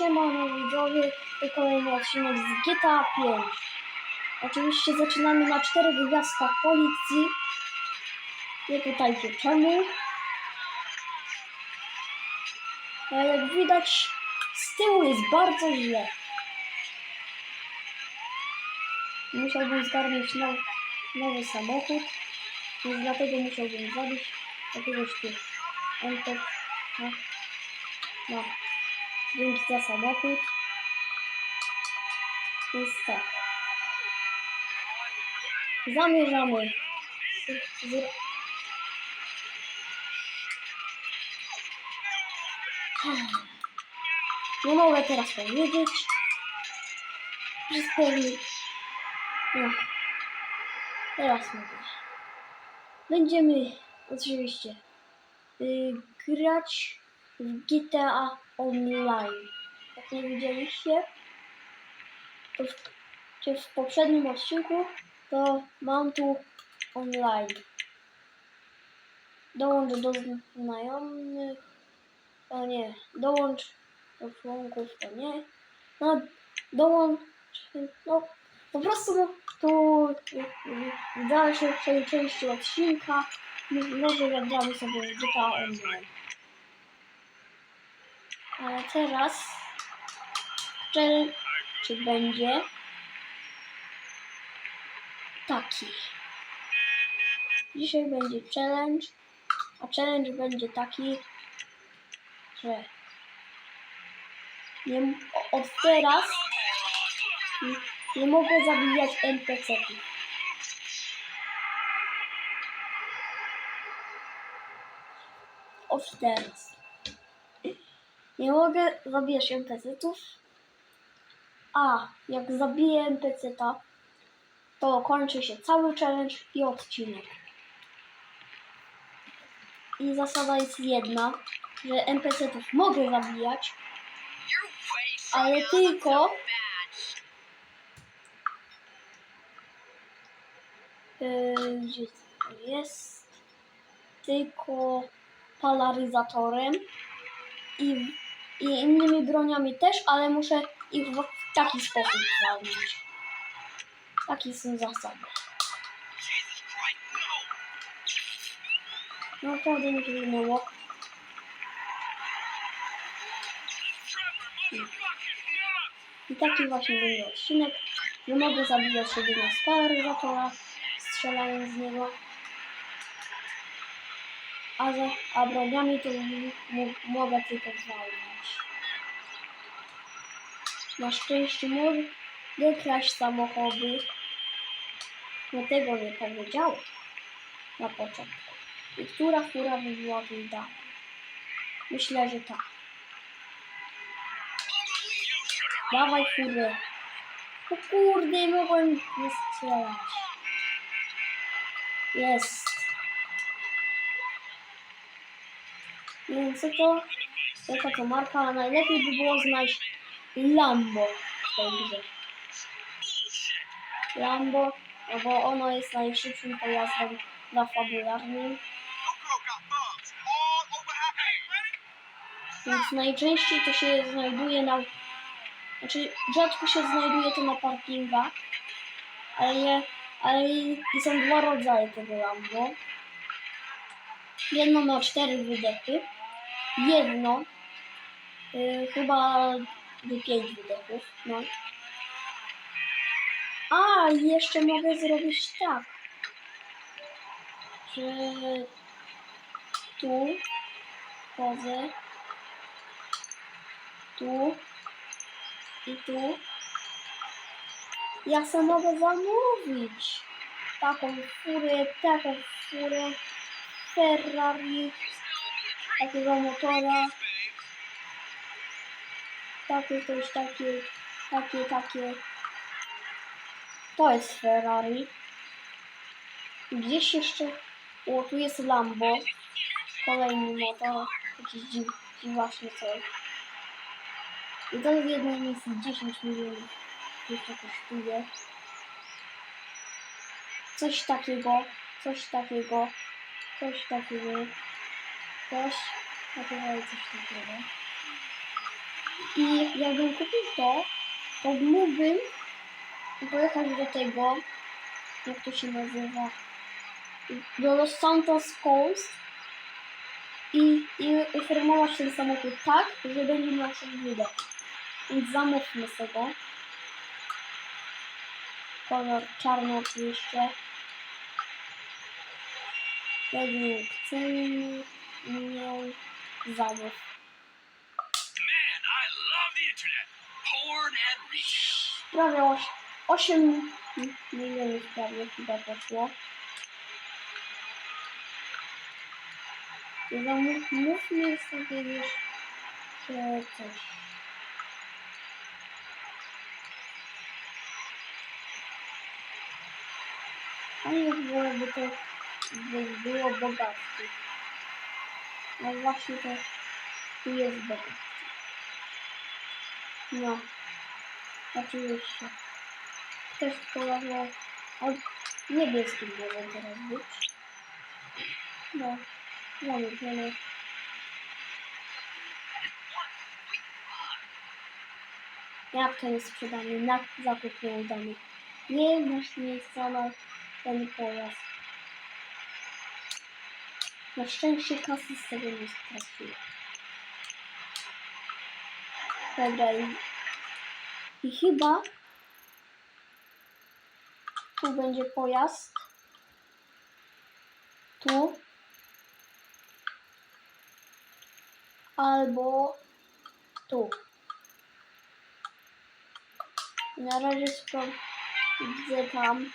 Siemano widzowie, to kolejny odcinek z GTA 5. Oczywiście zaczynamy na czterech gwiazdkach policji. Nie pytajcie czemu. Ale jak widać z tyłu jest bardzo źle. Musiałbym zgarnąć now, nowy samochód, więc dlatego musiałbym zabić jakiegoś tu. No. no. Dzięki za samochód. Więc tak. Zamierzamy. Z. Nie mogę teraz powiedzieć. Pewnie. No. Teraz mogę. Będziemy oczywiście y, grać w GTA Online. Jak nie widzieliście, to w, czy w poprzednim odcinku to mam tu online. Dołącz do znajomych, to nie, dołącz do członków, to nie. No, dołącz, no, po prostu tu w dalszej części odcinka może zagramy sobie w GTA Online. Ale teraz czy, czy będzie taki. Dzisiaj będzie challenge, a challenge będzie taki, że nie, od teraz nie, nie mogę zabijać NPC-ów. Teraz. Nie mogę zabijać NPC-ów. A jak zabiję NPC-ta, to kończy się cały challenge i odcinek. I zasada jest jedna, że NPC-ów mogę zabijać, ale tylko yy, gdzie to jest tylko polaryzatorem i, i innymi broniami też, ale muszę ich w taki sposób walnąć. Takie są zasady. No mi się minęło. I taki właśnie będzie odcinek. Nie mogę zabijać jedynie polaryzatora, strzelając z niego. A, za, a broniami to mogę tylko walnąć. Na szczęście mogę kraść samochody. No tego nie powiedziałem na początku. I która fura by była dalej? Myślę, że tak. Dawaj furę. O kurde, mogłem nie strzelać. Jest. Wiem co to, jaka to marka, najlepiej by było znaleźć Lambo w tej grze. Lambo, no bo ono jest najszybszym pojazdem na fabularnym, więc najczęściej to się znajduje na... Znaczy, rzadko się znajduje to na parkingach, ale, je, ale i są dwa rodzaje tego Lambo. Jedno ma cztery wydechy, jedno y, chyba y, pięć wydechów, no. A, jeszcze mogę zrobić tak, że tu chodzę, tu i tu. Ja sam mogę zamówić taką furę, taką furę, Ferrari, takiego motora, takie coś, takie, takie, takie. To jest Ferrari. Gdzieś jeszcze, o tu jest Lambo, kolejny motor, jakiś dziw, dziwaczny coś. I to w jednej miejscu 10 milionów jeszcze kosztuje. Coś takiego, coś takiego, coś takiego, coś takiego i coś takiego. I jakbym kupił to, to mógłbym pojechać do tego, jak to się nazywa, do Los Santos Coast i, i uformować ten samochód tak, że będzie miał przebudę. Więc zamówmy sobie. Kolor czarny oczywiście. Według ceny nie zamów. Prawie oś, 8 milionów prawie chyba poszło. I zamów, mówmy sobie jeszcze coś. Fajnie byłoby to, by było bogactwo. No właśnie to jest bogactwo. No. Oczywiście. Też kolorze od niebieskim może teraz być. No, zamówione. Jak to jest sprzedany? Na zakup nieudany. Nie masz miejsca na ten pojazd. Na szczęście kasy z tego nie straciła. Dobra i, chyba tu będzie pojazd. Tu. Albo tu. Na razie sprawdzę tam.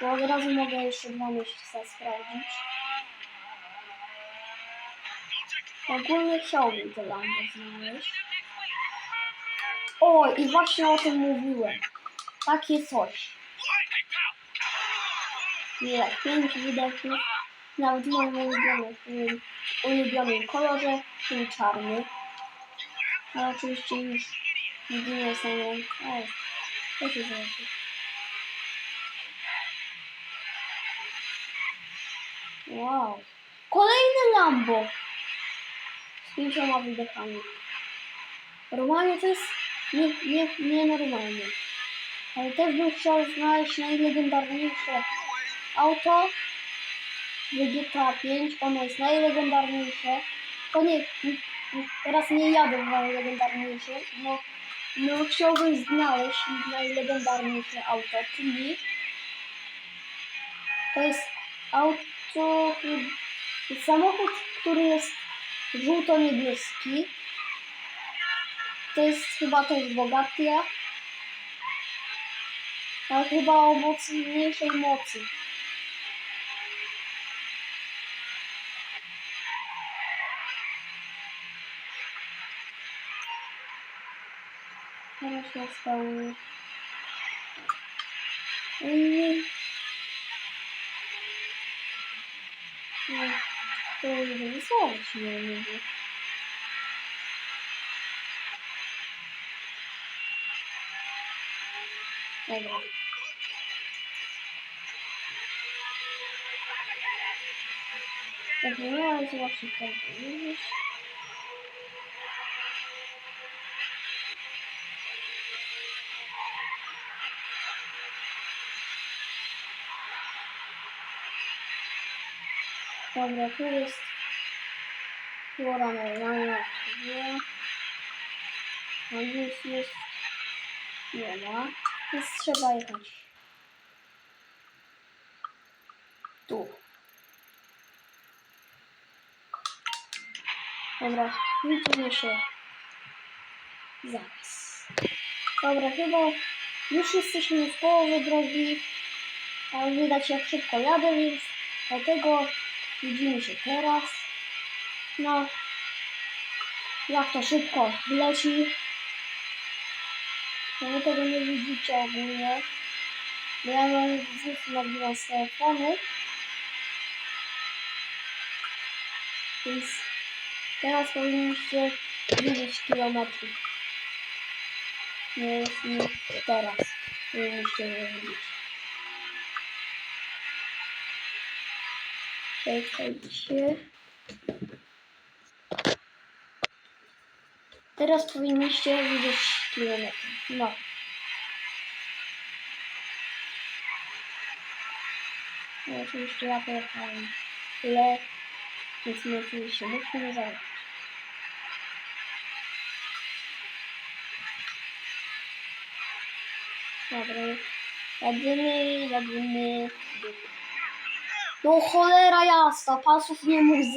Bo od razu mogę jeszcze dwa miejsca sprawdzić. Ogólnie chciałbym to Lambo znaleźć. O, i właśnie o tym mówiłem. Takie coś. Nie, pięć widoków. Nawet w moim ulubionym, ulubionym kolorze, czyli czarny. Ale oczywiście już nigdy nie są. O, to się zobaczy. Wow. Kolejny Lambo. Z pięcioma widokami. Normalnie to jest nie, nie, nienormalne. Ale też bym chciał znaleźć najlegendarniejsze auto w GTA 5. Ono jest najlegendarniejsze. To nie- teraz nie jadę w najlegendarniejsze. No, no chciałbym znaleźć najlegendarniejsze auto, czyli to jest auto, samochód, który jest żółto-niebieski. To jest chyba też Bogatia. Ale chyba o mocniejszej mocy. Teraz się spełni. No, to już wysłać nie mówię. Dobra. Dobra, miałem zobaczyć tam powiedzieć. Dobra, tu jest pora normalna, nie. A już jest... Nie ma. Więc trzeba jechać. Tu. Dobra, widzimy się zaraz. Dobra, chyba już jesteśmy w połowie drogi, ale widać jak szybko jadę, więc dlatego widzimy się teraz. No, jak to szybko leci. No wy tego nie widzicie ogólnie. Bo ja mam znów nagrywam z telefonu. Więc teraz powinniście widzieć kilometry. Nie jest nie teraz. Powinniście je widzieć. Czekajcie. Teraz powinniście widzieć kilometr. No. No oczywiście ja pojechałem tyle, więc my oczywiście musimy zabrać. Dobra, jadymy, jadymy. No cholera jasna, pasów nie mógł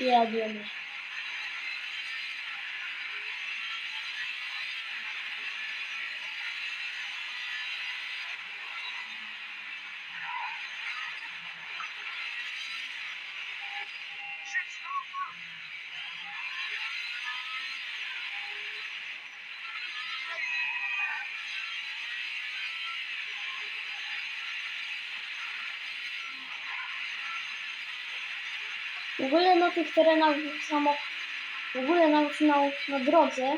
别别。W ogóle na tych terenach samo, w ogóle na, na, na drodze,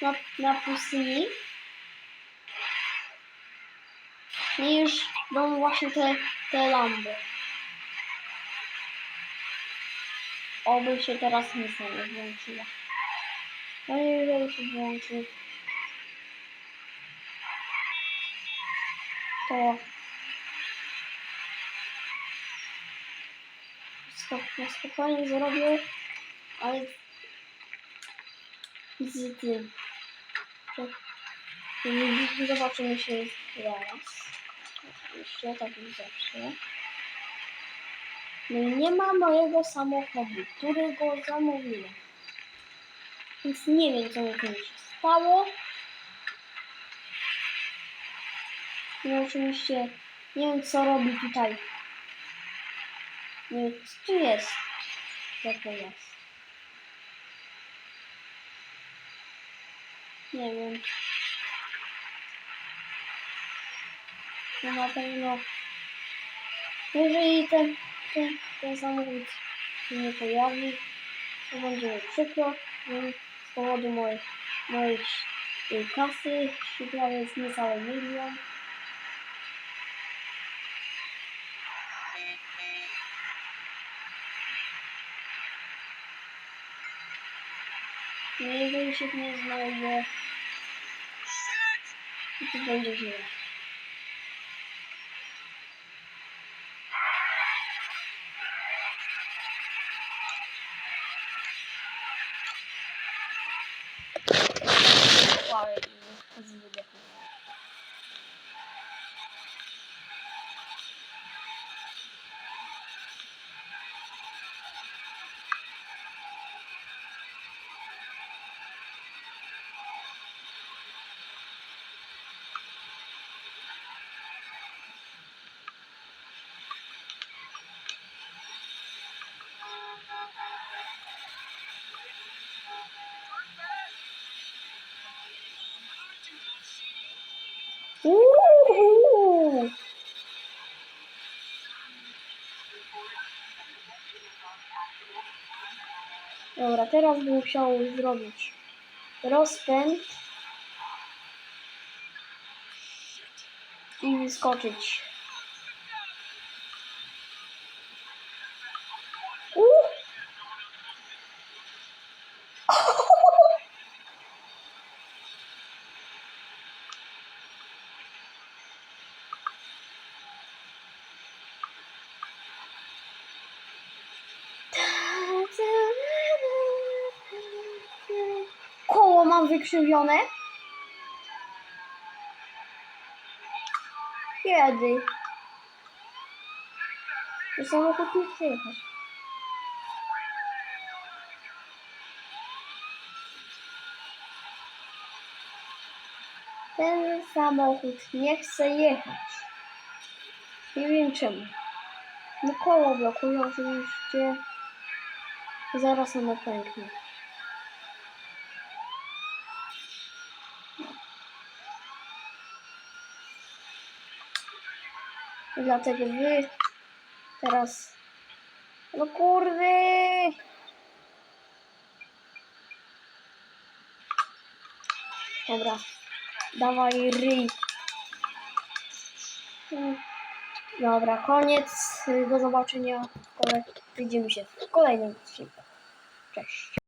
na, na pustyni, nie już będą właśnie te, te lampy. Oby się teraz nic nie włączyła. No i jeżeli się włączy, to Spok- na spokojnie zrobię, ale z tym. To- to Zobaczymy się zaraz. Oczywiście tak już zawsze. No i nie ma mojego samochodu, którego zamówiłem. Więc nie wiem, co mi się stało. No oczywiście nie wiem, co robi tutaj nie, co tu jest? Co to jest? Nie wiem. No na pewno. Jeżeli ten, ten, ten samochód się nie pojawi, to będzie mi przykro. Z powodu mojej tej kasy, prawie jest niecały milion. No jeżeli się nie znajdzie, to będzie źle. Teraz musiał zrobić rozpęd i wyskoczyć. Wykrzywione. Kiedy? Że samochód nie chce jechać. Ten samochód nie chce jechać. Nie wiem czemu. No koło blokują oczywiście. Zaraz ono pęknie. Dlatego wy teraz... No kurde! Dobra. Dawaj ryj. Dobra, koniec. Do zobaczenia. Widzimy się w kolejnym odcinku. Cześć.